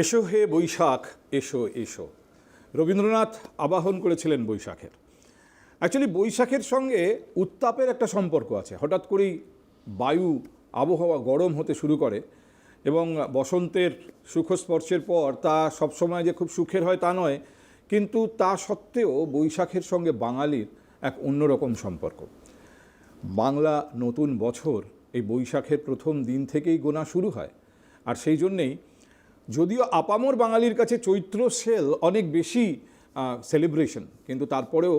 এসো হে বৈশাখ, এসো এসো। রবীন্দ্রনাথ আবাহন করেছিলেন বৈশাখের। অ্যাকচুয়ালি বৈশাখের সঙ্গে উত্তাপের একটা সম্পর্ক আছে। হঠাৎ করেই বায়ু, আবহাওয়া গরম হতে শুরু করে এবং বসন্তের সুখস্পর্শের পর তা সবসময় যে খুব সুখের হয় তা নয়, কিন্তু তা সত্ত্বেও বৈশাখের সঙ্গে বাঙালির এক অন্যরকম সম্পর্ক। বাংলা নতুন বছর এই বৈশাখের প্রথম দিন থেকেই গোনা শুরু হয়। আর সেই জন্যেই যদিও আপামর বাঙালির কাছে চৈত্র সেল অনেক বেশি সেলিব্রেশন কিন্তু তারপরেও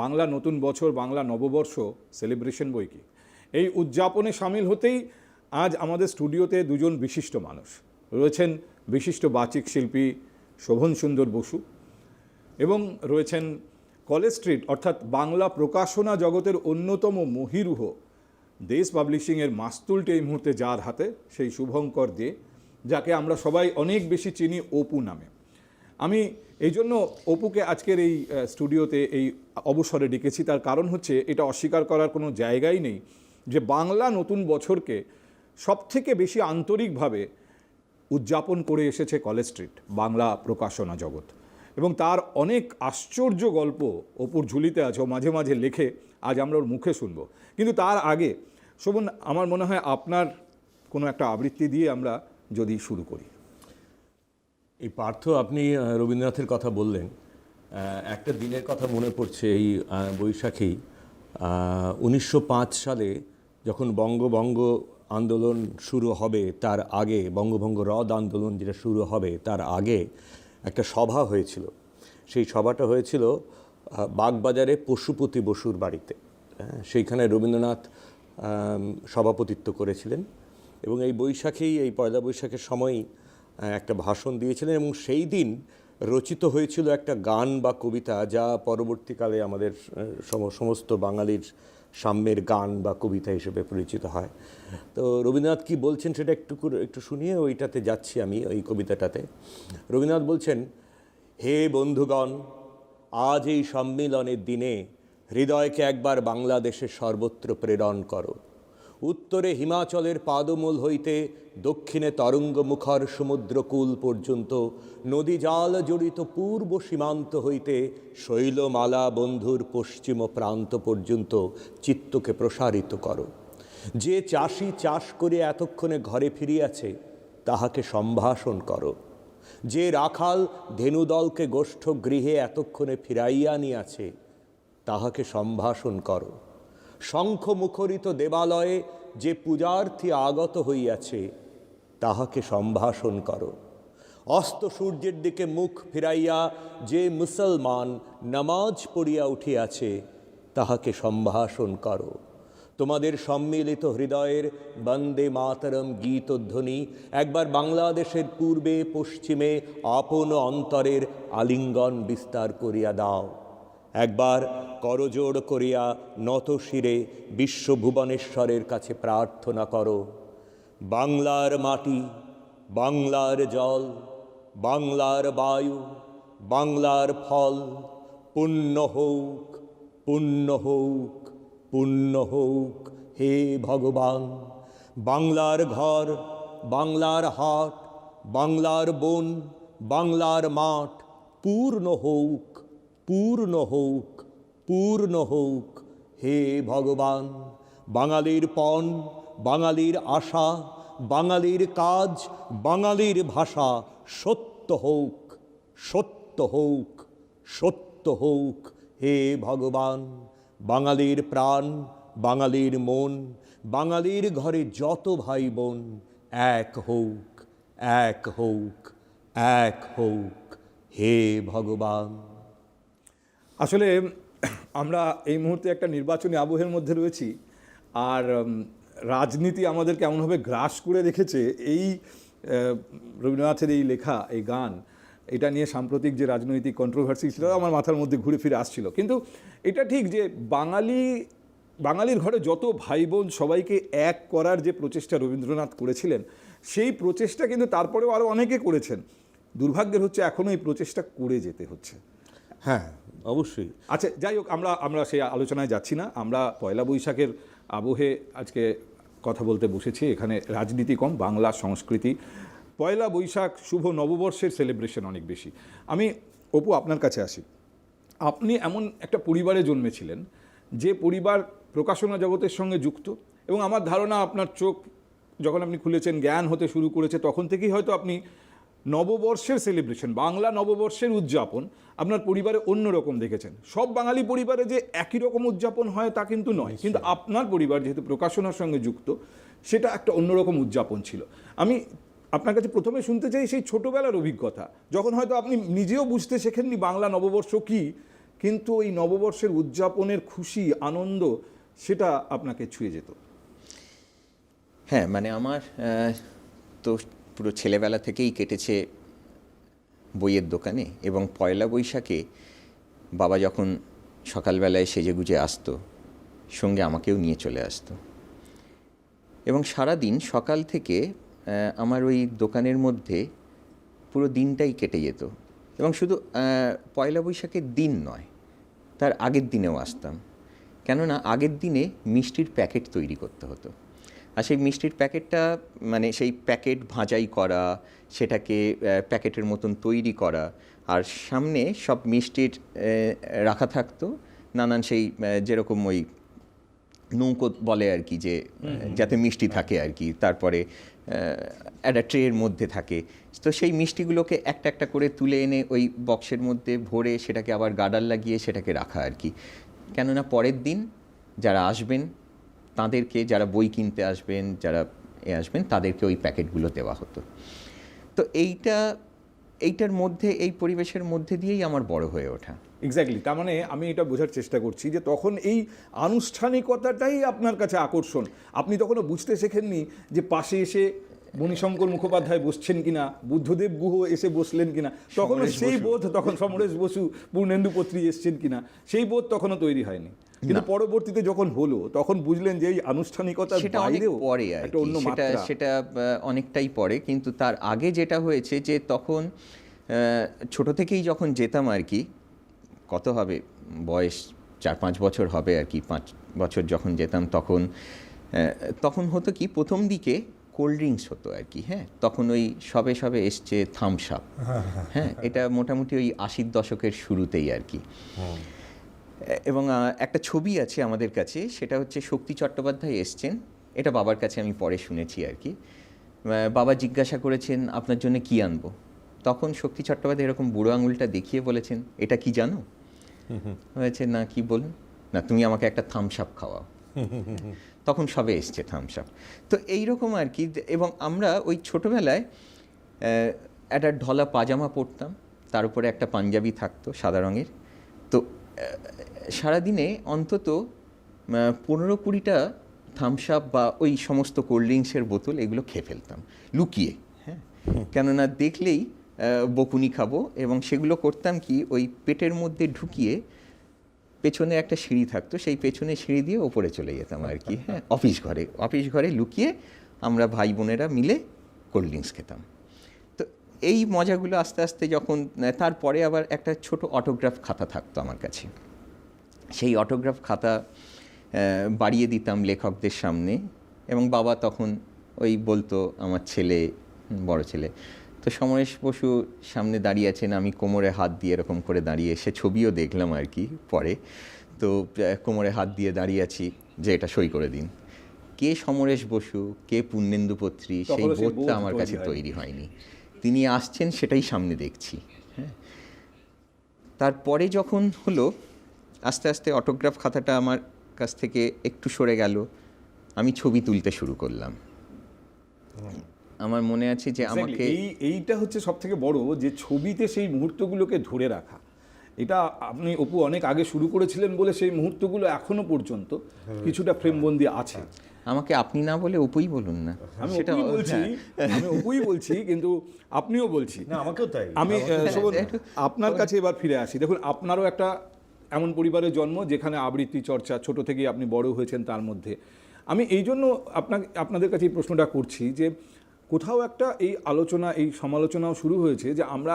বাংলা নতুন বছর, বাংলা নববর্ষ সেলিব্রেশন বই কি? এই উদযাপনে সামিল হতেই আজ আমাদের স্টুডিওতে দুজন বিশিষ্ট মানুষ। রয়েছেন বিশিষ্ট বাচিক শিল্পী শোভন সুন্দর বসু এবং রয়েছেন কলেজ স্ট্রিট, অর্থাৎ বাংলা প্রকাশনা জগতের অন্যতম মহিরুহ, দেশ পাবলিশিংয়ের মাস্তুলটি এই মুহূর্তে যার হাতে, সেই শুভঙ্কর দে যাকে আমরা সবাই অনেক বেশি চিনি অপু নামে। আমি এই জন্য অপুকে আজকের এই স্টুডিওতে এই অবসরে ডেকেছি। তার কারণ হচ্ছে এটা অস্বীকার করার কোনো জায়গাই নেই যে বাংলা নতুন বছরকে সবথেকে বেশি আন্তরিকভাবে উদযাপন করে এসেছে কলেজ স্ট্রিট, বাংলা প্রকাশনা জগৎ। এবং তার অনেক আশ্চর্য গল্প অপুর ঝুলিতে আছে ও মাঝে মাঝে লেখে, আজ আমরা ওর মুখে শুনব। কিন্তু তার আগে, শোভন, আমার মনে হয় আপনার কোনো একটা আবৃত্তি দিয়ে আমরা যদি শুরু করি। এই পার্থ আপনি রবীন্দ্রনাথের কথা বললেন একটা দিনের কথা মনে পড়ছে এই বৈশাখেই। উনিশশো সালে যখন বঙ্গভঙ্গ আন্দোলন শুরু হবে তার আগে, বঙ্গভঙ্গ রদ আন্দোলন যেটা শুরু হবে তার আগে একটা সভা হয়েছিল। সেই সভাটা হয়েছিল বাগবাজারে পশুপতি বসুর বাড়িতে। সেইখানে রবীন্দ্রনাথ সভাপতিত্ব করেছিলেন। এবং এই বৈশাখেই, এই পয়লা বৈশাখের সময়ই একটা ভাষণ দিয়েছিলেন এবং সেই দিন রচিত হয়েছিল একটা গান বা কবিতা যা পরবর্তীকালে আমাদের সম- সমস্ত বাঙালির সাম্যের গান বা কবিতা হিসেবে পরিচিত হয়। তো রবীন্দ্রনাথ কি বলছেন সেটা একটু একটু শুনিয়ে ওইটাতে যাচ্ছি আমি, ওই কবিতাটাতে। রবীন্দ্রনাথ বলছেন, হে বন্ধুগণ, আজ এই সম্মিলনের দিনে হৃদয়কে একবার বাংলাদেশের সর্বত্র প্রেরণ করো। উত্তরে হিমাচলের পাদমূল হইতে, দক্ষিণে তরঙ্গমুখর সমুদ্রকূল পর্যন্ত, নদী জাল জড়িত পূর্ব সীমান্ত হইতে শৈলমালা বন্ধুর পশ্চিম প্রান্ত পর্যন্ত চিত্তকে প্রসারিত করো। যে চাষি চাষ করে এতক্ষণে ঘরে ফিরিয়াছে, তাহাকে সম্ভাষণ করো। যে রাখাল ধেনুদলকে গোষ্ঠ গৃহে এতক্ষণে ফিরাইয়া নিয়াছে তাহাকে সম্ভাষণ করো। শঙ্খ মুখরিত দেবালয়ে যে পূজার্থী আগত হইয়াছে, তাহাকে সম্ভাষণ করো। অস্ত সূর্যের দিকে মুখ ফিরাইয়া যে মুসলমান নামাজ পড়িয়া উঠিয়াছে, তাহাকে সম্ভাষণ করো। তোমাদের সম্মিলিত হৃদয়ের বন্দে মাতরম গীতধ্বনি একবার বাংলাদেশের পূর্বে পশ্চিমে আপন অন্তরের আলিঙ্গন বিস্তার করিয়া দাও। একবার করজোড় করিয়া নত শিরে বিশ্বভুবনেশ্বরের কাছে প্রার্থনা করো। বাংলার মাটি, বাংলার জল, বাংলার বায়ু, বাংলার ফল, পুণ্য হোক পুণ্য হোক পুণ্য হোক, হে ভগবান। বাংলার ঘর, বাংলার হাট, বাংলার বন, বাংলার মাঠ, পূর্ণ হোক। পূর্ণ হোক পূর্ণ হোক হে ভগবান, বাঙালির পণ, বাঙালির আশা, বাঙালির কাজ, বাঙালির ভাষা সত্য হোক সত্য হোক সত্য হোক হে ভগবান, বাঙালির প্রাণ, বাঙালির মন, বাঙালির ঘরে যত ভাই বোন, এক হোক এক হোক এক হোক। হে ভগবান। আসলে, আমরা এই মুহূর্তে একটা নির্বাচনী আবহের মধ্যে রয়েছি, আর রাজনীতি আমাদের কেমনভাবে গ্রাস করে রেখেছে এই রবীন্দ্রনাথের এই লেখা, এই গান, এটা নিয়ে সাম্প্রতিক যে রাজনৈতিক কন্ট্রোভার্সি ছিল আমার মাথার মধ্যে ঘুরে ফিরে আসছিল। কিন্তু এটা ঠিক যে বাঙালি, বাঙালির ঘরে যত ভাই বোন সবাইকে এক করার যে প্রচেষ্টা রবীন্দ্রনাথ করেছিলেন, সেই প্রচেষ্টা কিন্তু তারপরেও আরও অনেকে করেছেন। দুর্ভাগ্যের হচ্ছে এখনও এই প্রচেষ্টা করে যেতে হচ্ছে। হ্যাঁ অবশ্যই। আচ্ছা যাই হোক, আমরা আমরা সেই আলোচনায় যাচ্ছি না। আমরা পয়লা বৈশাখের আবহে আজকে কথা বলতে বসেছি। এখানে রাজনীতি কম, বাংলা সংস্কৃতি। পয়লা বৈশাখ, শুভ নববর্ষের সেলিব্রেশন অনেক বেশি। আমি, অপু, আপনার কাছে আসি। আপনি এমন একটা পরিবারে জন্মেছিলেন, যে পরিবার প্রকাশনা জগতের সঙ্গে যুক্ত, এবং আমার ধারণা আপনার চোখ, যখন আপনি খুলেছেন, জ্ঞান হতে শুরু করেছে, তখন থেকেই হয়তো আপনি নববর্ষের সেলিব্রেশন বাংলা নববর্ষের উদযাপন আপনার পরিবারে অন্যরকম দেখেছেন। সব বাঙালি পরিবারে যে একই রকম উদযাপন হয় তা কিন্তু নয় কিন্তু আপনার পরিবার যেহেতু প্রকাশনার সঙ্গে যুক্ত সেটা একটা অন্যরকম উদযাপন ছিল। আমি আপনার কাছে প্রথমে শুনতে চাই সেই ছোটোবেলার অভিজ্ঞতা। যখন হয়তো আপনি নিজেও বুঝতে শেখেননি বাংলা নববর্ষ কি কিন্তু ওই নববর্ষের উদযাপনের খুশি আনন্দ সেটা আপনাকে ছুঁয়ে যেত। হ্যাঁ মানে আমার তো পুরো ছেলেবেলা থেকেই কেটেছে বইয়ের দোকানে এবং পয়লা বৈশাখে বাবা যখন সকালবেলায় সেজে গুজে আসতো, সঙ্গে আমাকেও নিয়ে চলে আসতো। এবং সারা দিন সকাল থেকে আমার ওই দোকানের মধ্যে পুরো দিনটাই কেটে যেত। এবং শুধু পয়লা বৈশাখের দিন নয়, তার আগের দিনেও আসতাম। কেননা আগের দিনে মিষ্টির প্যাকেট তৈরি করতে হতো। আর সেই মিষ্টির প্যাকেটটা মানে সেই প্যাকেট ভাঁজাই করা সেটাকে প্যাকেটের মতন তৈরি করা আর সামনে সব মিষ্টির রাখা থাকতো নানান সেই যেরকম ওই নৌকো বলে আর কি যে যাতে মিষ্টি থাকে আর কি তারপরে একটা ট্রের মধ্যে থাকে। তো সেই মিষ্টিগুলোকে একটা একটা করে তুলে এনে ওই বক্সের মধ্যে ভরে সেটাকে আবার গার্ডার লাগিয়ে সেটাকে রাখা আর কি। কেননা পরের দিন যারা আসবেন তাদেরকে যারা বই কিনতে আসবেন যারা এ আসবেন তাদেরকে ওই প্যাকেটগুলো দেওয়া হতো। তো এইটা এইটার মধ্যে এই পরিবেশের মধ্যে দিয়েই আমার বড় হয়ে ওঠা। এক্স্যাক্টলি তার মানে আমি এটা বোঝার চেষ্টা করছি যে তখন এই আনুষ্ঠানিকতাটাই আপনার কাছে আকর্ষণ। আপনি তখনও বুঝতে শেখেননি যে পাশে এসে মণিশঙ্কর মুখোপাধ্যায় বসছেন কিনা বুদ্ধদেব গুহ এসে বসলেন কিনা? তখনও সেই বোধ তখন সমরেশ বসু পূর্ণেন্দু পত্রী এসছেন কিনা? সেই বোধ তখনও তৈরি হয়নি। কিন্তু পরবর্তীতে যখন হলো তখন বুঝলেন যে এই আনুষ্ঠানিকতা সেটা বাইরেও পরে আর একটা অন্য সেটা সেটা অনেকটাই পরে। কিন্তু তার আগে যেটা হয়েছে যে তখন ছোট থেকেই যখন যেতাম আর কি কত হবে? বয়স চার পাঁচ বছর হবে আর কি পাঁচ বছর যখন যেতাম তখন তখন হতো কি প্রথম দিকে কোল্ড ড্রিঙ্কস হতো আর কি হ্যাঁ? তখন ওই সবে সবে এসছে থামস আপ। হ্যাঁ এটা মোটামুটি ওই আশির দশকের শুরুতেই আর কি। এবং একটা ছবি আছে আমাদের কাছে সেটা হচ্ছে শক্তি চট্টোপাধ্যায় এসছেন। এটা বাবার কাছে আমি পরে শুনেছি আর কি। বাবা জিজ্ঞাসা করেছেন আপনার জন্য কি আনব? তখন শক্তি চট্টোপাধ্যায় এরকম বুড়ো আঙুলটা দেখিয়ে বলেছেন এটা কি জানো? হয়েছে না কি বলুন? না তুমি আমাকে একটা থামস আপ খাওয়াও। তখন সবে এসছে থামস আপ তো এইরকম আর কি এবং আমরা ওই ছোটোবেলায় একটা ঢলা পাজামা পরতাম তার উপরে একটা পাঞ্জাবি থাকতো সাদা রঙের। তো সারাদিনে অন্তত পনেরো কুড়িটা থামস আপ বা ওই সমস্ত কোল্ড ড্রিঙ্কসের বোতল এগুলো খেয়ে ফেলতাম লুকিয়ে। হ্যাঁ। কেননা দেখলেই বকুনি খাব এবং সেগুলো করতাম কি ওই পেটের মধ্যে ঢুকিয়ে পেছনে একটা সিঁড়ি থাকতো সেই পেছনে সিঁড়ি দিয়ে ওপরে চলে যেতাম আর কি হ্যাঁ অফিস ঘরে। অফিস ঘরে লুকিয়ে আমরা ভাই বোনেরা মিলে কোল্ড ড্রিঙ্কস খেতাম। তো এই মজাগুলো আস্তে আস্তে যখন তারপরে আবার একটা ছোট অটোগ্রাফ খাতা থাকতো আমার কাছে। সেই অটোগ্রাফ খাতা বাড়িয়ে দিতাম লেখকদের সামনে এবং বাবা তখন ওই বলতো আমার ছেলে বড় ছেলে। তো সমরেশ বসু সামনে দাঁড়িয়ে আছেন আমি কোমরে হাত দিয়ে এরকম করে দাঁড়িয়ে সে ছবিও দেখলাম আর কি পরে। তো কোমরে হাত দিয়ে দাঁড়িয়ে আছি যে এটা সই করে দিন। কে সমরেশ বসু কে পূর্ণেন্দু পত্রী সেই বোধটা আমার কাছে তৈরি হয়নি। তিনি আসছেন সেটাই সামনে দেখছি। হ্যাঁ। তারপরে যখন হলো আস্তে আস্তে অটোগ্রাফ খাতাটা আমার কাছ থেকে একটু সরে গেল। আমি ছবি তুলতে শুরু করলাম। আমার মনে আছে যে আমাকে এই এইটা হচ্ছে সব থেকে বড় যে ছবিতে সেই মুহূর্তগুলোকে ধরে রাখা। এটা আপনি অপু অনেক আগে শুরু করেছিলেন বলে সেই মুহূর্তগুলো এখনও পর্যন্ত কিছুটা ফ্রেমবন্দি আছে। আমাকে আপনি না বলে অপুই বলুন না। আমি সেটা বলছি হ্যাঁ। আমি অপুই বলছি কিন্তু আপনিও বলছি। না আমাকেও তাই। আমি আপনার কাছে এবার ফিরে আসি। দেখুন আপনারও একটা এমন পরিবারের জন্ম যেখানে আবৃত্তি চর্চা, ছোট থেকেই আপনি বড় হয়েছেন তার মধ্যে। আমি এই জন্য আপনাকে, আপনাদের কাছে এই প্রশ্নটা করছি যে, কোথাও একটা এই আলোচনা, এই সমালোচনাও শুরু হয়েছে যে আমরা,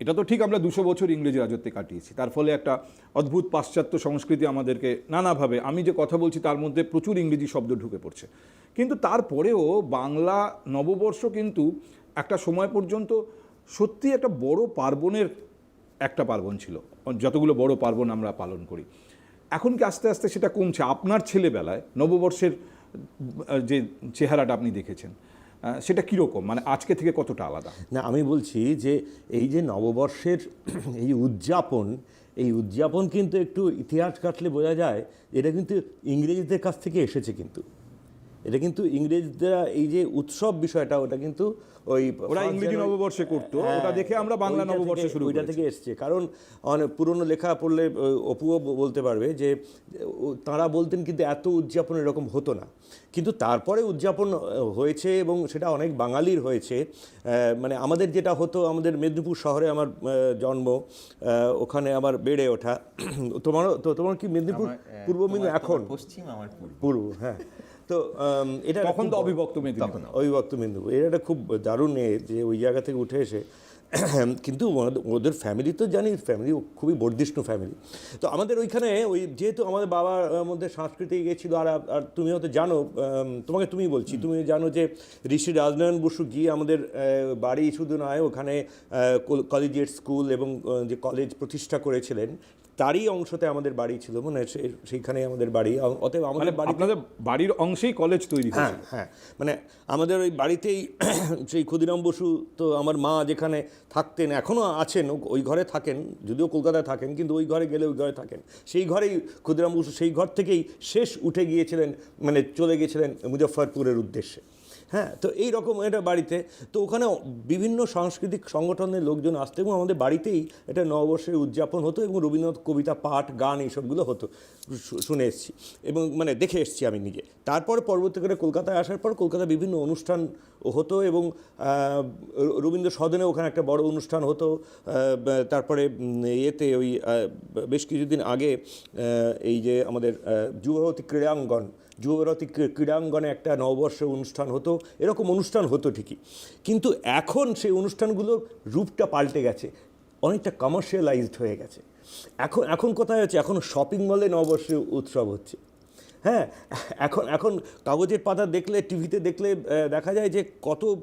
এটা তো ঠিক আমরা দুশো বছর ইংরেজি রাজত্বে কাটিয়েছি। তার ফলে একটা অদ্ভুত পাশ্চাত্য সংস্কৃতি আমাদেরকে নানাভাবে, আমি যে কথা বলছি তার মধ্যে প্রচুর ইংরেজি শব্দ ঢুকে পড়ছে। কিন্তু তারপরেও বাংলা নববর্ষ কিন্তু একটা সময় পর্যন্ত সত্যি একটা বড় পার্বণের একটা পার্বণ ছিল। যতগুলো বড় পার্বণ আমরা পালন করি। এখন কি আস্তে আস্তে সেটা কমছে? আপনার ছেলেবেলায় নববর্ষের যে চেহারাটা আপনি দেখেছেন সেটা কীরকম? মানে আজকে থেকে কতটা আলাদা? না, আমি বলছি যে এই যে নববর্ষের এই উদযাপন এই উদযাপন কিন্তু একটু ইতিহাস কাটলে বোঝা যায়, এটা কিন্তু ইংরেজদের কাছ থেকে এসেছে কিন্তু। এটা কিন্তু ইংরেজরা এই যে উৎসব বিষয়টা ওটা কিন্তু ওই ওরা ইংরেজি নববর্ষে করতো, হ্যাঁ, ওটা দেখে আমরা বাংলা নববর্ষে শুরু ওইটা থেকে এসছে। কারণ অনেক পুরনো লেখা পড়লে অপুও বলতে পারবে যে তারা বলতেন কিন্তু এত উদযাপন এরকম হতো না। কিন্তু তারপরে উদযাপন হয়েছে এবং সেটা অনেক বাঙালির হয়েছে। মানে আমাদের যেটা হতো আমাদের মেদিনীপুর শহরে আমার জন্ম ওখানে আমার বেড়ে ওঠা। তোমারও তো তোমার কি মেদিনীপুর পূর্ব মেদিনীপুর? এখন? পশ্চিম আমার পূর্ব হ্যাঁ। তো এটা তখন তো অবিভক্ত মেদিনীপুর অবিভক্ত মেদিনীপুর এটা একটা খুব দারুণ এ যে ওই জায়গা থেকে উঠে এসে কিন্তু ওদের ফ্যামিলি তো জানি ফ্যামিলি খুবই বর্ধিষ্ণু ফ্যামিলি তো আমাদের ওইখানে ওই যেহেতু আমাদের বাবার মধ্যে সংস্কৃতি গেছিল আর আর তুমি হয়তো জানো তোমাকে তুমি বলছি তুমি জানো যে ঋষি রাজনারায়ণ বসু গিয়ে আমাদের বাড়ি শুধু নয় ওখানে কলেজিয়েট স্কুল এবং যে কলেজ প্রতিষ্ঠা করেছিলেন তারই অংশতে আমাদের বাড়ি ছিল মানে সে- সেইখানে আমাদের বাড়ি অতএব মানে আমাদের বাড়ি আপনাদের বাড়ির অংশেই কলেজ তৈরি হ্যাঁ হ্যাঁ। মানে আমাদের ওই বাড়িতেই সেই ক্ষুদিরাম বসু তো আমার মা যেখানে থাকতেন এখনও আছেন ওই ঘরে থাকেন যদিও কলকাতায় থাকেন কিন্তু ওই ঘরে গেলে ওই ঘরে থাকেন। সেই ঘরেই ক্ষুদিরাম বসু সেই ঘর থেকেই শেষ উঠে গিয়েছিলেন মানে চলে গিয়েছিলেন মুজফ্ফরপুরের উদ্দেশ্যে। হ্যাঁ তো এই রকম এটা বাড়িতে। তো ওখানে বিভিন্ন সাংস্কৃতিক সংগঠনের লোকজন আসতো এবং আমাদের বাড়িতেই এটা নববর্ষের উদযাপন হতো এবং রবীন্দ্রনাথ কবিতা, পাঠ, গান এইসবগুলো হতো। শুনে এসেছি এবং মানে দেখে এসেছি আমি নিজে। তারপর পরবর্তীকালে কলকাতায় আসার পর কলকাতায় বিভিন্ন অনুষ্ঠান হতো এবং রবীন্দ্র সদনে ওখানে একটা বড় অনুষ্ঠান হতো। তারপরে ইয়েতে ওই বেশ কিছুদিন আগে এই যে আমাদের যুবভারতী ক্রীড়াঙ্গন যুবভারতী ক্রী- ক্রীড়াঙ্গনে একটা নববর্ষ অনুষ্ঠান হতো, এরকম অনুষ্ঠান হতো ঠিকই। কিন্তু এখন সেই অনুষ্ঠানগুলোর রূপটা পাল্টে গেছে, অনেকটা কমার্শিয়ালাইজড হয়ে গেছে। এখন এখন কোথায় হচ্ছে? এখন শপিং মলে নববর্ষের উৎসব হচ্ছে। হ্যাঁ এখন এখন কাগজের পাতা দেখলে টিভিতে দেখলে দেখা যায় যে কত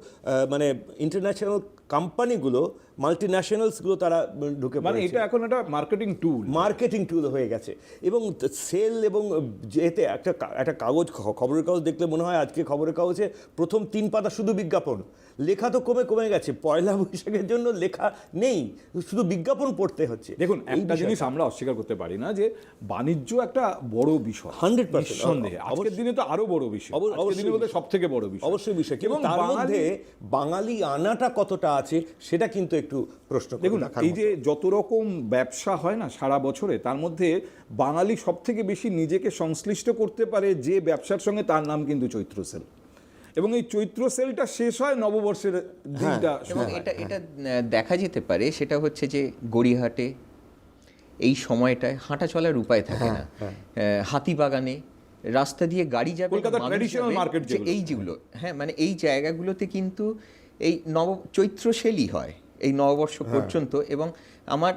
মানে ইন্টারন্যাশনাল কোম্পানিগুলো মাল্টি ন্যাশনালসগুলো তারা ঢুকে মানে এটা এখন একটা মার্কেটিং টুল মার্কেটিং টুল হয়ে গেছে। এবং সেল এবং যেতে একটা একটা কাগজ খবরের কাগজ দেখলে মনে হয় আজকে খবরের কাগজে প্রথম তিন পাতা শুধু বিজ্ঞাপন। লেখা তো কমে কমে গেছে পয়লা বৈশাখের জন্য লেখা নেই শুধু বিজ্ঞাপন পড়তে হচ্ছে। দেখুন একটা জিনিস আমরা অস্বীকার করতে পারি না যে বাণিজ্য একটা বড় বিষয় 100% নিঃসন্দেহে। আজকের দিনে তো আরও বড় বিষয়। আজকের দিনে সব থেকে বড় বিষয়। অবশ্যই বিষয়। কিন্তু এবং তার বাঙালি- মধ্যে বাঙালি আনাটা কতটা আছে সেটা কিন্তু একটু প্রশ্ন দেখুন এই যে যত রকম ব্যবসা হয় না সারা বছরে তার মধ্যে বাঙালি সব থেকে বেশি নিজেকে সংশ্লিষ্ট করতে পারে যে ব্যবসার সঙ্গে তার নাম কিন্তু চৈত্র সেল। এবং এই চৈত্র সেলটা শেষ হয় নববর্ষের দিনটা এবং এটা এটা দেখা যেতে পারে সেটা হচ্ছে যে গড়িয়াহাটে এই সময়টায় হাঁটা চলার উপায় থাকে না। আহ, হাতিবাগানে রাস্তা দিয়ে গাড়ি যাবে না, যে এই যেগুলো। হ্যাঁ মানে এই জায়গাগুলোতে কিন্তু এই নব চৈত্র সেলই হয় এই নববর্ষ পর্যন্ত। এবং আমার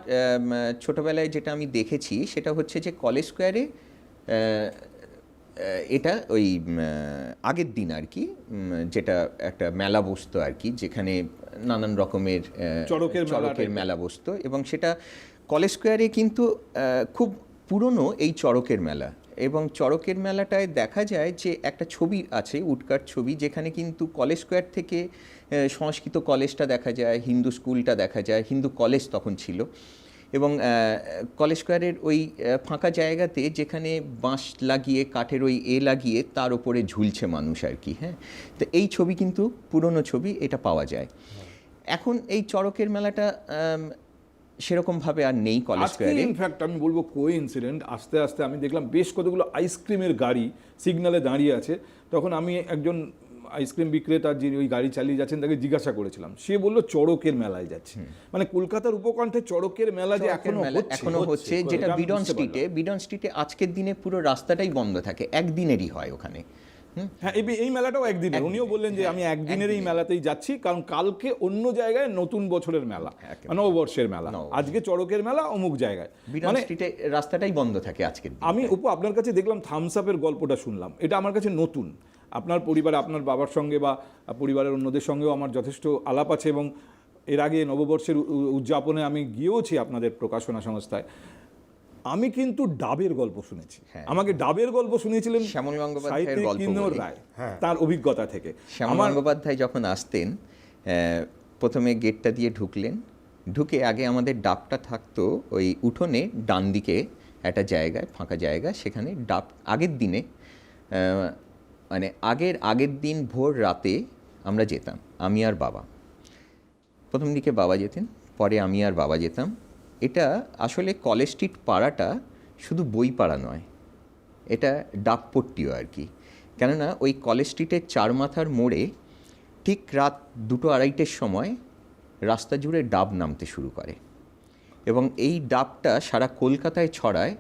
ছোটবেলায় যেটা আমি দেখেছি সেটা হচ্ছে যে কলেজ স্কোয়ারে এটা ওই আগের দিন আর কি যেটা একটা মেলা বসতো আর কি যেখানে নানান রকমের চড়কের মেলা চড়কের মেলা বসতো এবং সেটা কলেজ স্কোয়ারে কিন্তু খুব পুরনো এই চড়কের মেলা। এবং চড়কের মেলাটায় দেখা যায় যে একটা ছবি আছে উডকার ছবি যেখানে কিন্তু কলেজ স্কোয়ার থেকে সংস্কৃত কলেজটা দেখা যায় হিন্দু স্কুলটা দেখা যায় হিন্দু কলেজ তখন ছিল। এবং কলেজ স্কোয়ারের ওই ফাঁকা জায়গাতে যেখানে বাঁশ লাগিয়ে কাঠের ওই এ লাগিয়ে তার উপরে ঝুলছে মানুষ আর কি হ্যাঁ? তো এই ছবি কিন্তু পুরনো ছবি এটা পাওয়া যায়। এখন এই চড়কের মেলাটা সেরকমভাবে আর নেই কলেজ স্কোয়ারে। ইনফ্যাক্ট আমি বলব কো ইনসিডেন্ট আস্তে আস্তে আমি দেখলাম বেশ কতগুলো আইসক্রিমের গাড়ি সিগনালে দাঁড়িয়ে আছে। তখন আমি একজন আইসক্রিম বিক্রেতা যিনি ওই গাড়ি চালিয়ে যাচ্ছেন তাকে জিজ্ঞাসা করেছিলাম। সে বলল চড়কের মেলায় যাচ্ছে। মানে কলকাতার উপকণ্ঠে চড়কের মেলা যে এখনও এখনও হচ্ছে যেটা বিডন স্ট্রিটে বিডন স্ট্রিটে আজকের দিনে পুরো রাস্তাটাই বন্ধ থাকে একদিনেরই হয় ওখানে। হ্যাঁ এই মেলাটাও একদিনের। উনিও বললেন যে আমি একদিনের এই মেলাতেই যাচ্ছি কারণ কালকে অন্য জায়গায় নতুন বছরের মেলা নববর্ষের মেলা। আজকে চড়কের মেলা অমুক জায়গায়। মানে স্ট্রিটে রাস্তাটাই বন্ধ থাকে আজকের দিনে। আমি উপু আপনার কাছে দেখলাম থামস আপের গল্পটা শুনলাম। এটা আমার কাছে নতুন। আপনার পরিবার আপনার বাবার সঙ্গে বা পরিবারের অন্যদের সঙ্গেও আমার যথেষ্ট আলাপ আছে এবং এর আগে নববর্ষের উদযাপনে আমি গিয়েওছি আপনাদের প্রকাশনা সংস্থায়। আমি কিন্তু ডাবের গল্প শুনেছি। হ্যাঁ। আমাকে ডাবের গল্প শুনিয়েছিলেন শ্যামল গঙ্গোপাধ্যায়ের সাহিত্যিক গল্প রায়। তার অভিজ্ঞতা থেকে। শ্যামল গঙ্গোপাধ্যায় যখন আসতেন প্রথমে গেটটা দিয়ে ঢুকলেন। ঢুকে আগে আমাদের ডাবটা থাকতো ওই উঠোনে ডান দিকে একটা জায়গায় ফাঁকা জায়গা সেখানে ডাব আগের দিনে মানে আগের আগের দিন ভোর রাতে আমরা যেতাম, আমি আর বাবা। প্রথম দিকে বাবা যেতেন, পরে আমি আর বাবা যেতাম। এটা আসলে কলেজ স্ট্রিট পাড়াটা শুধু বই পাড়া নয়, এটা ডাকপট্টিও আর কি। কেননা ওই কলেজ স্ট্রিটের চার মাথার মোড়ে ঠিক রাত দুটো আড়াইটের সময় রাস্তা জুড়ে ডাব নামতে শুরু করে। এবং এই ডাবটা সারা কলকাতায় ছড়ায়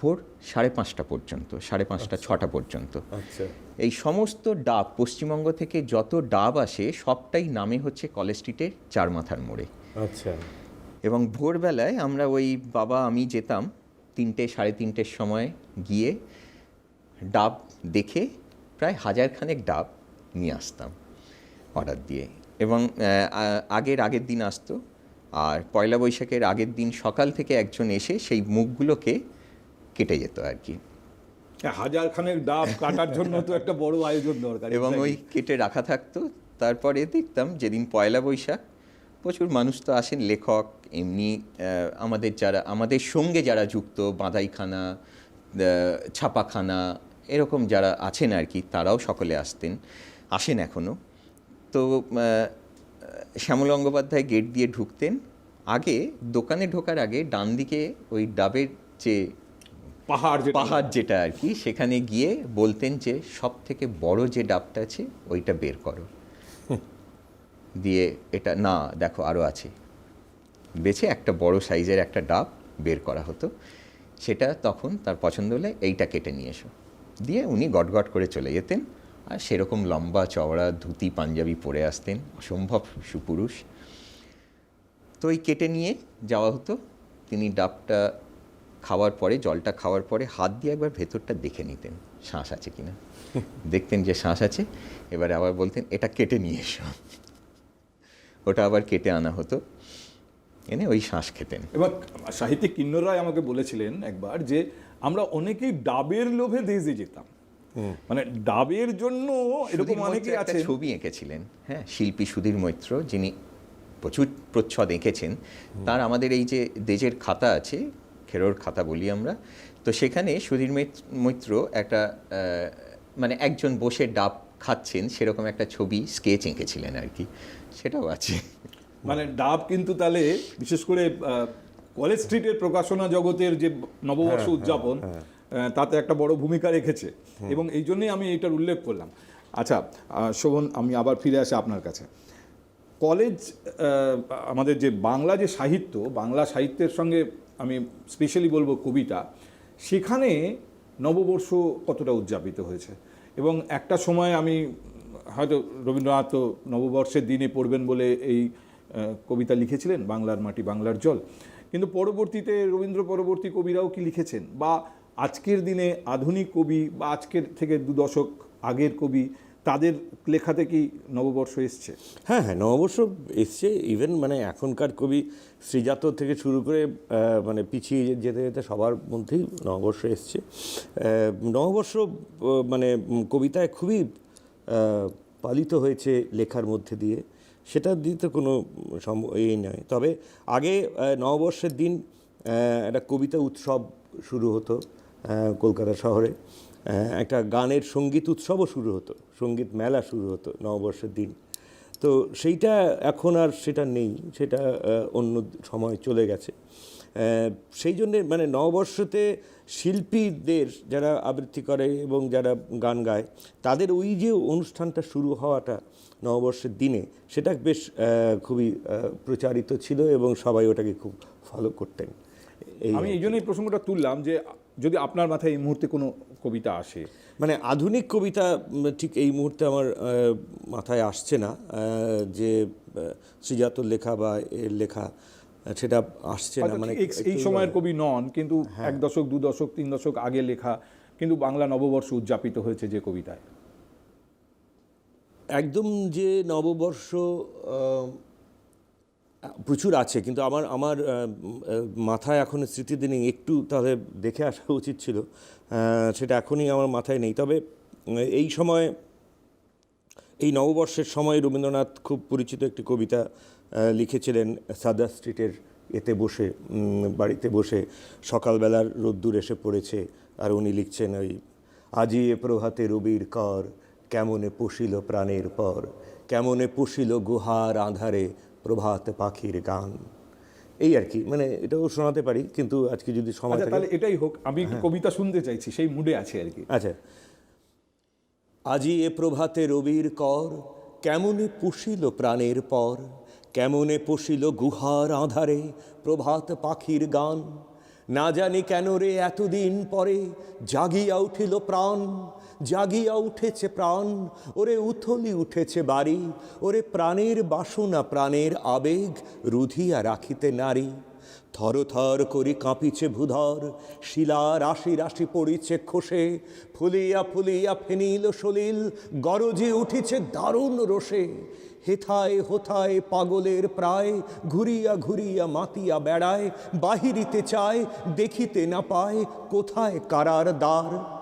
ভোর সাড়ে পাঁচটা পর্যন্ত সাড়ে পাঁচটা ছটা পর্যন্ত। আচ্ছা। এই সমস্ত ডাব পশ্চিমবঙ্গ থেকে যত ডাব আসে সবটাই নামে হচ্ছে কলেজ স্ট্রিটের চার মাথার মোড়ে। আচ্ছা। এবং ভোরবেলায় আমরা ওই বাবা আমি যেতাম তিনটে সাড়ে তিনটের সময় গিয়ে ডাব দেখে প্রায় হাজারখানেক ডাব নিয়ে আসতাম অর্ডার দিয়ে। এবং আগের আগের দিন আসতো। আর পয়লা বৈশাখের আগের দিন সকাল থেকে একজন এসে সেই মুখগুলোকে কেটে যেত আর কি। হাজার খানের ডাব কাটার জন্য তো একটা বড় আয়োজন দরকার এবং ওই কেটে রাখা থাকতো। তারপরে দেখতাম যেদিন পয়লা বৈশাখ প্রচুর মানুষ তো আসেন লেখক এমনি আমাদের যারা আমাদের সঙ্গে যারা যুক্ত বাঁধাইখানা ছাপাখানা এরকম যারা আছেন আর কি তারাও সকলে আসতেন আসেন এখনও তো শ্যামল গঙ্গোপাধ্যায় গেট দিয়ে ঢুকতেন। আগে দোকানে ঢোকার আগে ডান দিকে ওই ডাবের যে পাহাড় পাহাড় যেটা আর কি সেখানে গিয়ে বলতেন যে সব থেকে বড় যে ডাবটা আছে ওইটা বের করো। দিয়ে এটা না দেখো আরও আছে। বেছে একটা বড় সাইজের একটা ডাব বের করা হতো। সেটা তখন তার পছন্দ হলে এইটা কেটে নিয়ে এসো। দিয়ে উনি গটগট করে চলে যেতেন আর সেরকম লম্বা চওড়া ধুতি পাঞ্জাবি পরে আসতেন অসম্ভব সুপুরুষ। তো ওই কেটে নিয়ে যাওয়া হতো। তিনি ডাবটা খাওয়ার পরে জলটা খাওয়ার পরে হাত দিয়ে একবার ভেতরটা দেখে নিতেন শ্বাস আছে কিনা দেখতেন যে শ্বাস আছে এবারে আবার বলতেন এটা কেটে নিয়ে এসো। ওটা আবার কেটে আনা হতো। এনে ওই শ্বাস খেতেন। এবার সাহিত্যিক কিন্নর রায় আমাকে বলেছিলেন একবার যে আমরা অনেকেই ডাবের লোভে দেশে যেতাম। মানে ডাবের জন্য এরকম মৈত্র আছে ছবি এঁকেছিলেন হ্যাঁ শিল্পী সুধীর মৈত্র যিনি প্রচুর প্রচ্ছদ এঁকেছেন। তার আমাদের এই যে দেজের খাতা আছে খেরোর খাতা বলি আমরা। তো সেখানে সুধীর মৈত্র- একটা মানে একজন বসে ডাব খাচ্ছেন সেরকম একটা ছবি স্কেচ এঁকেছিলেন আর কি। সেটাও আছে। মানে ডাব কিন্তু তাহলে বিশেষ করে কলেজ স্ট্রিটের প্রকাশনা জগতের যে নববর্ষ উদযাপন তাতে একটা বড় ভূমিকা রেখেছে। এবং এই জন্যই আমি এটার উল্লেখ করলাম। আচ্ছা শোভন আমি আবার ফিরে আসি আপনার কাছে। কলেজ আমাদের যে বাংলা যে সাহিত্য বাংলা সাহিত্যের সঙ্গে আমি স্পেশালি বলব কবিতা, সেখানে নববর্ষ কতটা উদযাপিত হয়েছে? এবং একটা সময় আমি, হয়তো রবীন্দ্রনাথ তো নববর্ষের দিনে পড়বেন বলে এই কবিতা লিখেছিলেন, বাংলার মাটি, বাংলার জল। কিন্তু পরবর্তীতে রবীন্দ্র পরবর্তী কবিরাও কি লিখেছেন? বা আজকের দিনে আধুনিক কবি বা আজকের থেকে দু দশক আগের কবি, তাদের লেখাতে কি নববর্ষ এসছে? হ্যাঁ হ্যাঁ নববর্ষ এসছে ইভেন মানে এখনকার কবি শ্রীজাত থেকে শুরু করে মানে পিছিয়ে যেতে যেতে সবার মধ্যেই নববর্ষ এসছে। নববর্ষ মানে কবিতায় খুবই পালিত হয়েছে লেখার মধ্যে দিয়ে। সেটা দিয়ে তো কোনো এই নয়। তবে আগে নববর্ষের দিন একটা কবিতা উৎসব শুরু হতো কলকাতা শহরে। একটা গানের সংগীত উৎসবও শুরু হতো। সংগীত মেলা শুরু হতো নববর্ষের দিন। তো সেইটা এখন আর সেটা নেই সেটা অন্য সময় চলে গেছে। সেই জন্যে মানে নববর্ষতে শিল্পীদের যারা আবৃত্তি করে এবং যারা গান গায় তাদের ওই যে অনুষ্ঠানটা শুরু হওয়াটা নববর্ষের দিনে সেটা বেশ খুবই প্রচারিত ছিল এবং সবাই ওটাকে খুব ফলো করতেন। আমি এই জন্য এই প্রসঙ্গটা তুললাম যে যদি আপনার মাথায় এই মুহূর্তে কোনো কবিতা আসে। মানে আধুনিক কবিতা ঠিক এই মুহূর্তে আমার মাথায় আসছে না যে শ্রীজাতর লেখা বা এর লেখা সেটা আসছে না। মানে এই- সময়ের কবি নন কিন্তু এক দশক দু দশক তিন দশক আগে লেখা কিন্তু বাংলা নববর্ষ উদযাপিত হয়েছে যে কবিতায়। একদম যে নববর্ষ প্রচুর আছে, কিন্তু আমার আমার মাথায় এখন স্মৃতিতে নেই একটু তাহলে দেখে আসা উচিত ছিল। সেটা এখনই আমার মাথায় নেই। তবে এই সময়, এই নববর্ষের সময় রবীন্দ্রনাথ খুব পরিচিত একটি কবিতা লিখেছিলেন, সাদা স্ট্রিটের এতে বসে বাড়িতে বসে, সকালবেলার রোদ্দুর এসে পড়েছে, আর উনি লিখছেন ওই, আজি এ প্রভাতে রবির কর, কেমনে পশিল প্রাণের পর, কেমনে পশিল গুহার আধারে প্রভাত পাখির গান। এই আর কি মানে এটাও শোনাতে পারি কিন্তু আজকে যদি সময় আচ্ছা তাহলে এটাই হোক আমি কবিতা শুনতে চাইছি সেই মুডে আছে আর কি। আচ্ছা। আজি এ প্রভাতে রবির কর কেমনে পুষিল প্রাণের পর কেমনে পুষিল গুহার আধারে প্রভাত পাখির গান। না জানি কেন রে এতদিন পরে জাগিয়া উঠিল প্রাণ জাগিয়া উঠেছে প্রাণ, ওরে উথলি উঠেছে বাড়ি, ওরে প্রাণের বাসনা, প্রাণের আবেগ রুধিয়া রাখিতে নারী। থর থর করি কাঁপিছে ভূধর, শিলা রাশি রাশি পড়িছে খসে, ফুলিয়া ফুলিয়া ফেনিল সলিল, গরজে উঠিছে দারুণ রোষে। হেথায় হোথায় পাগলের প্রায়, ঘুরিয়া ঘুরিয়া মাতিয়া বেড়ায়, বাহিরিতে চায়, দেখিতে না পায়, কোথায় কারার দ্বার?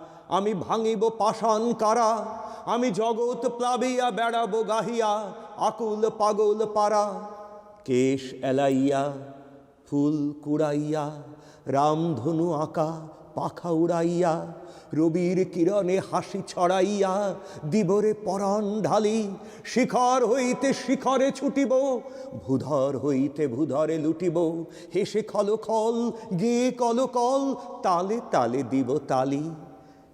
আমি ভাঙিব পাষাণ কারা? আমি জগৎ প্লাবিয়া, বেড়াবো গাহিয়া, আকুল পাগল পারা। কেশ এলাইয়া, ফুল কুড়াইয়া, রামধনু আঁকা, পাখা উড়াইয়া, রবির কিরণে হাসি ছড়াইয়া, দিবরে পরাণ ঢালি, শিখর হইতে শিখরে ছুটিব, ভূধর হইতে ভূধরে লুটিব, হেসে খল খল গিয়ে কল কল তালে তালে দিব তালি।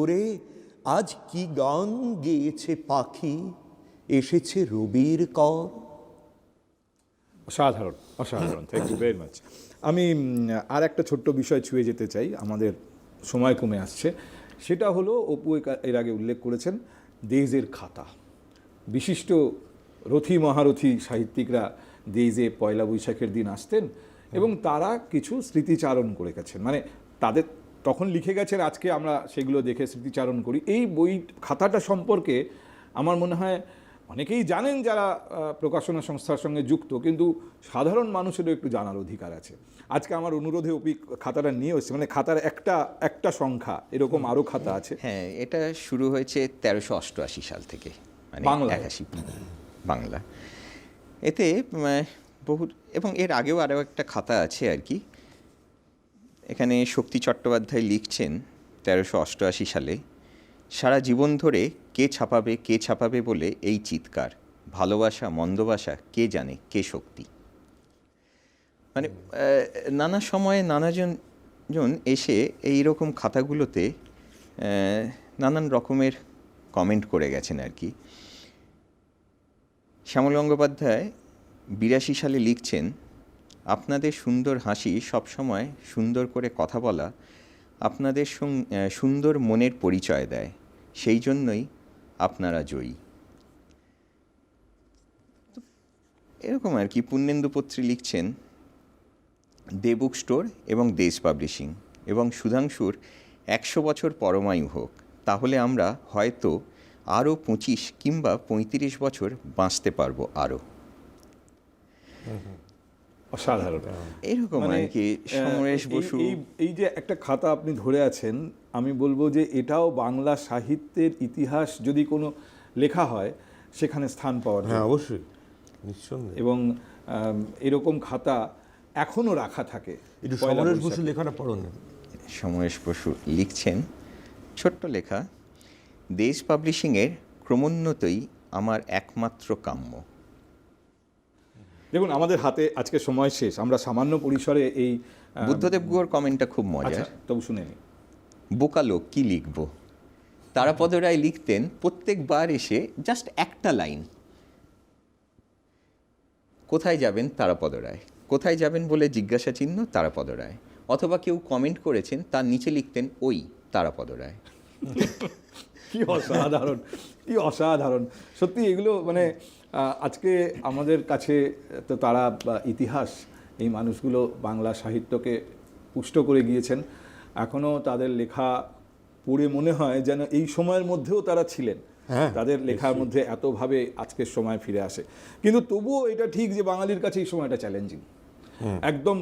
ওরে, আজ কি গান গেয়েছে পাখি? এসেছে রবির কর। অসাধারণ অসাধারণ থ্যাংক ইউ ভেরি মাচ আমি আর একটা ছোট্ট বিষয় ছুঁয়ে যেতে চাই, আমাদের সময় কমে আসছে। সেটা হলো, অপু এর আগে উল্লেখ করেছেন, দেজের খাতা। বিশিষ্ট রথী মহারথী সাহিত্যিকরা দেজে পয়লা বৈশাখের দিন আসতেন এবং তারা কিছু স্মৃতিচারণ করে গেছেন। মানে তাদের তখন লিখে গেছেন আজকে আমরা সেগুলো দেখে স্মৃতিচারণ করি। এই বই খাতাটা সম্পর্কে আমার মনে হয় অনেকেই জানেন যারা প্রকাশনা সংস্থার সঙ্গে যুক্ত কিন্তু সাধারণ মানুষেরও একটু জানার অধিকার আছে। আজকে আমার অনুরোধে অপি খাতাটা নিয়ে এসেছে মানে খাতার একটা একটা সংখ্যা এরকম আরও খাতা আছে। হ্যাঁ এটা শুরু হয়েছে তেরোশো অষ্টআশি সাল থেকে মানে বাংলায়? একাশি বাংলা। এতে বহু এবং এর আগেও আরও একটা খাতা আছে আর কি। এখানে শক্তি চট্টোপাধ্যায় লিখছেন তেরোশো অষ্টআশি সালে, সারা জীবন ধরে কে ছাপাবে কে ছাপাবে বলে এই চিৎকার, ভালোবাসা মন্দবাসা কে জানে, কে শক্তি? মানে নানা সময়ে নানাজন জন এসে এই রকম খাতাগুলোতে নানান রকমের কমেন্ট করে গেছেন আর কি। শ্যামল গঙ্গোপাধ্যায় বিরাশি সালে লিখছেন আপনাদের সুন্দর হাসি সবসময় সুন্দর করে কথা বলা আপনাদের সুন্দর মনের পরিচয় দেয়। সেই জন্যই আপনারা জয়ী। এরকম আর কি, পূর্ণেন্দু পত্রী লিখছেন, দে বুক স্টোর এবং দেশ পাবলিশিং এবং সুধাংশুর একশো বছর পরমায়ু হোক, তাহলে আমরা হয়তো আরও পঁচিশ কিংবা পঁয়ত্রিশ বছর বাঁচতে পারব আরও অসাধারণ। এরকম মানে, আর কি সমরেশ বসু। এই এই যে একটা খাতা আপনি ধরে আছেন আমি বলব যে এটাও বাংলা সাহিত্যের ইতিহাস যদি কোনো লেখা হয় সেখানে স্থান পাওয়া জন্য। হ্যাঁ অবশ্যই। নিঃসন্দেহে। এবং এরকম খাতা এখনও রাখা থাকে একটু সমরেশ বসু লেখাটা পড়ুন। সমরেশ বসু লিখছেন ছোট্ট লেখা দেশ পাবলিশিংয়ের ক্রমোন্নতই আমার একমাত্র কাম্য। দেখুন আমাদের হাতে আজকে সময় শেষ। আমরা সামান্য পরিসরে এই বুদ্ধদেব গুহর কমেন্টটা খুব আচ্ছা মজার তবু শুনে নিই বোকা লোক কি লিখব? তারাপদ রায় লিখতেন প্রত্যেকবার এসে জাস্ট একটা লাইন। কোথায় যাবেন তারাপদ রায় কোথায় যাবেন বলে জিজ্ঞাসা চিহ্ন তারাপদ রায় অথবা কেউ কমেন্ট করেছেন তার নিচে লিখতেন ওই তারাপদ রায় কি অসাধারণ কি অসাধারণ। সত্যি এগুলো মানে আজকে আমাদের কাছে তো তারা বা ইতিহাস এই মানুষগুলো বাংলা সাহিত্যকে পুষ্ট করে গিয়েছেন। এখনও তাদের লেখা পড়ে মনে হয় যেন এই সময়ের মধ্যেও তারা ছিলেন। হ্যাঁ, তাদের লেখার মধ্যে এতভাবে আজকের সময় ফিরে আসে। কিন্তু তবুও এটা ঠিক যে বাঙালির কাছে এই সময়টা চ্যালেঞ্জিং একদম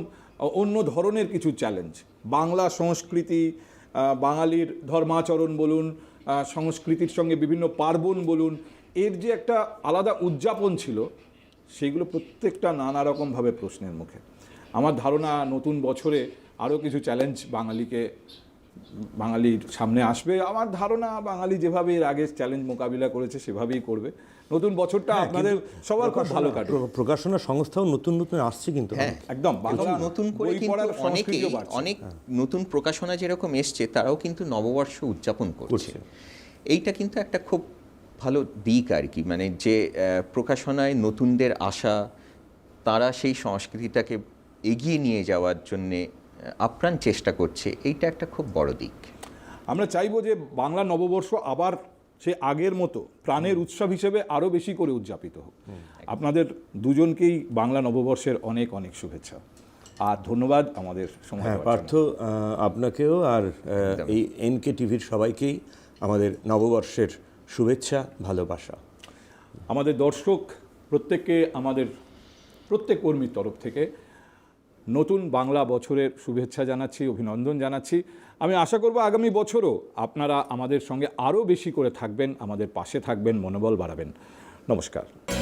অন্য ধরনের কিছু চ্যালেঞ্জ বাংলা সংস্কৃতি বাঙালির ধর্মাচরণ বলুন সংস্কৃতির সঙ্গে বিভিন্ন পার্বণ বলুন এর যে একটা আলাদা উদযাপন ছিল সেগুলো প্রত্যেকটা নানা রকমভাবে প্রশ্নের মুখে। আমার ধারণা নতুন বছরে আরও কিছু চ্যালেঞ্জ বাঙালিকে বাঙালির সামনে আসবে। আমার ধারণা বাঙালি যেভাবে এর আগে চ্যালেঞ্জ মোকাবিলা করেছে সেভাবেই করবে। নতুন বছরটা আপনাদের সবার খুব ভালো কাটবে প্রকাশনা সংস্থাও নতুন নতুন আসছে কিন্তু হ্যাঁ একদম নতুন করে কিন্তু বাড়ছে। অনেক নতুন প্রকাশনা যেরকম এসছে তারাও কিন্তু নববর্ষ উদযাপন করছে। এইটা কিন্তু একটা খুব ভালো দিক আর কি। মানে যে প্রকাশনায় নতুনদের আশা তারা সেই সংস্কৃতিটাকে এগিয়ে নিয়ে যাওয়ার জন্যে আপ্রাণ চেষ্টা করছে এইটা একটা খুব বড় দিক। আমরা চাইব যে বাংলা নববর্ষ আবার সে আগের মতো প্রাণের উৎসব হিসেবে আরও বেশি করে উদযাপিত হোক। আপনাদের দুজনকেই বাংলা নববর্ষের অনেক অনেক শুভেচ্ছা। আর ধন্যবাদ আমাদের সময় হ্যাঁ পার্থ আপনাকেও আর এই এনকে টিভির সবাইকেই আমাদের নববর্ষের শুভেচ্ছা, ভালোবাসা। আমাদের দর্শক, প্রত্যেককে আমাদের প্রত্যেক কর্মীর তরফ থেকে নতুন বাংলা বছরের শুভেচ্ছা জানাচ্ছি, অভিনন্দন জানাচ্ছি। আমি আশা করব আগামী বছরও আপনারা আমাদের সঙ্গে আরও বেশি করে থাকবেন, আমাদের পাশে থাকবেন, মনোবল বাড়াবেন। নমস্কার।